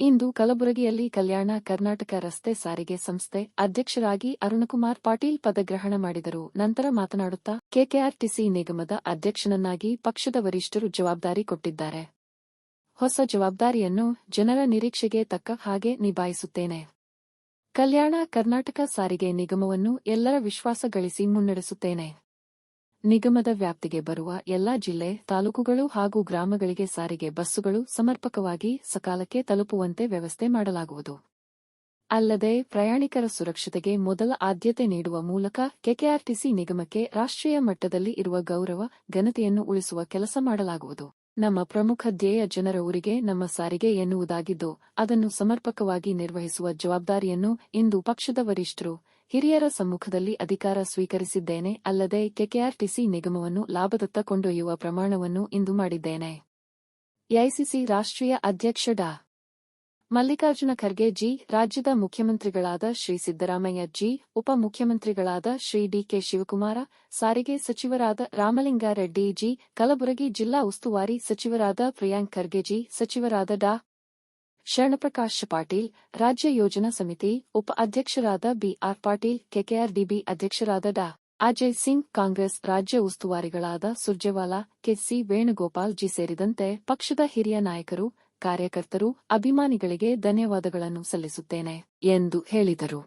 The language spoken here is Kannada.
ಇಂದು ಕಲಬುರಗಿಯಲ್ಲಿ ಕಲ್ಯಾಣ ಕರ್ನಾಟಕ ರಸ್ತೆ ಸಾರಿಗೆ ಸಂಸ್ಥೆ ಅಧ್ಯಕ್ಷರಾಗಿ ಅರುಣಕುಮಾರ್ ಪಾಟೀಲ್ ಪದಗ್ರಹಣ ಮಾಡಿದರು. ನಂತರ ಮಾತನಾಡುತ್ತಾ ಕೆಕೆಆರ್ಟಿಸಿ ನಿಗಮದ ಅಧ್ಯಕ್ಷನನ್ನಾಗಿ ಪಕ್ಷದ ವರಿಷ್ಠರು ಜವಾಬ್ದಾರಿ ಕೊಟ್ಟಿದ್ದಾರೆ. ಹೊಸ ಜವಾಬ್ದಾರಿಯನ್ನು ಜನರ ನಿರೀಕ್ಷೆಗೆ ತಕ್ಕ ಹಾಗೆ ನಿಭಾಯಿಸುತ್ತೇನೆ. ಕಲ್ಯಾಣ ಕರ್ನಾಟಕ ಸಾರಿಗೆ ನಿಗಮವನ್ನು ಎಲ್ಲರ ವಿಶ್ವಾಸ ಗಳಿಸಿ ಮುನ್ನಡೆಸುತ್ತೇನೆ. ನಿಗಮದ ವ್ಯಾಪ್ತಿಗೆ ಬರುವ ಎಲ್ಲಾ ಜಿಲ್ಲೆ, ತಾಲೂಕುಗಳು ಹಾಗೂ ಗ್ರಾಮಗಳಿಗೆ ಸಾರಿಗೆ ಬಸ್ಸುಗಳು ಸಮರ್ಪಕವಾಗಿ ಸಕಾಲಕ್ಕೆ ತಲುಪುವಂತೆ ವ್ಯವಸ್ಥೆ ಮಾಡಲಾಗುವುದು. ಅಲ್ಲದೆ, ಪ್ರಯಾಣಿಕರ ಸುರಕ್ಷತೆಗೆ ಮೊದಲ ಆದ್ಯತೆ ನೀಡುವ ಮೂಲಕ ಕೆಕೆಆರ್ಟಿಸಿ ನಿಗಮಕ್ಕೆ ರಾಷ್ಟ್ರೀಯ ಮಟ್ಟದಲ್ಲಿ ಇರುವ ಗೌರವ, ಘನತೆಯನ್ನು ಉಳಿಸುವ ಕೆಲಸ ಮಾಡಲಾಗುವುದು. ನಮ್ಮ ಪ್ರಮುಖ ಧ್ಯೇಯ ಜನರ ಊರಿಗೆ, ನಮ್ಮ ಸಾರಿಗೆ ಎನ್ನುವುದಾಗಿದ್ದು, ಅದನ್ನು ಸಮರ್ಪಕವಾಗಿ ನಿರ್ವಹಿಸುವ ಜವಾಬ್ದಾರಿಯನ್ನು ಇಂದು ಪಕ್ಷದ ವರಿಷ್ಠರು, ಹಿರಿಯರ ಸಮ್ಮುಖದಲ್ಲಿ ಅಧಿಕಾರ ಸ್ವೀಕರಿಸಿದ್ದೇನೆ, ಅಲ್ಲದೆ ಕೆಕೆಆರ್ಟಿಸಿ ನಿಗಮವನ್ನು ಲಾಭದತ್ತ ಕೊಂಡೊಯ್ಯುವ ಪ್ರಮಾಣವನ್ನು ಇಂದು ಮಾಡಿದ್ದೇನೆ. ಎಐಸಿಸಿ ರಾಷ್ಟ್ರೀಯ ಅಧ್ಯಕ್ಷ ಡಾ. ಮಲ್ಲಿಕಾರ್ಜುನ ಖರ್ಗೆ ಜಿ, ರಾಜ್ಯದ ಮುಖ್ಯಮಂತ್ರಿಗಳಾದ ಶ್ರೀ ಸಿದ್ದರಾಮಯ್ಯ ಜಿ ಉಪಮುಖ್ಯಮಂತ್ರಿಗಳಾದ ಶ್ರೀ ಡಿಕೆ ಶಿವಕುಮಾರ, ಸಾರಿಗೆ ಸಚಿವರಾದ ರಾಮಲಿಂಗಾರೆಡ್ಡಿ ಜಿ, ಕಲಬುರಗಿ ಜಿಲ್ಲಾ ಉಸ್ತುವಾರಿ ಸಚಿವರಾದ ಪ್ರಿಯಾಂಕ್ ಖರ್ಗೆ ಜಿ, ಸಚಿವರಾದ ಡಾ. ಶರಣಪ್ರಕಾಶ್ ಪಾಟೀಲ್, ರಾಜ್ಯ ಯೋಜನಾ ಸಮಿತಿ ಉಪ ಅಧ್ಯಕ್ಷರಾದ ಬಿಆರ್ ಪಾಟೀಲ್, ಕೆಕೆಆರ್ಡಿಬಿ ಅಧ್ಯಕ್ಷರಾದ ಡಾ. ಅಜಯ್ ಸಿಂಗ್, ಕಾಂಗ್ರೆಸ್ ರಾಜ್ಯ ಉಸ್ತುವಾರಿಗಳಾದ ಸುರ್ಜೇವಾಲಾ ಕೆಸಿ ವೇಣುಗೋಪಾಲ್ ಜಿ ಸೇರಿದಂತೆ ಪಕ್ಷದ ಹಿರಿಯ ನಾಯಕರು ಕಾರ್ಯಕರ್ತರು ಅಭಿಮಾನಿಗಳಿಗೆ ಧನ್ಯವಾದಗಳನ್ನು ಸಲ್ಲಿಸುತ್ತೇನೆ ಎಂದು ಹೇಳಿದರು.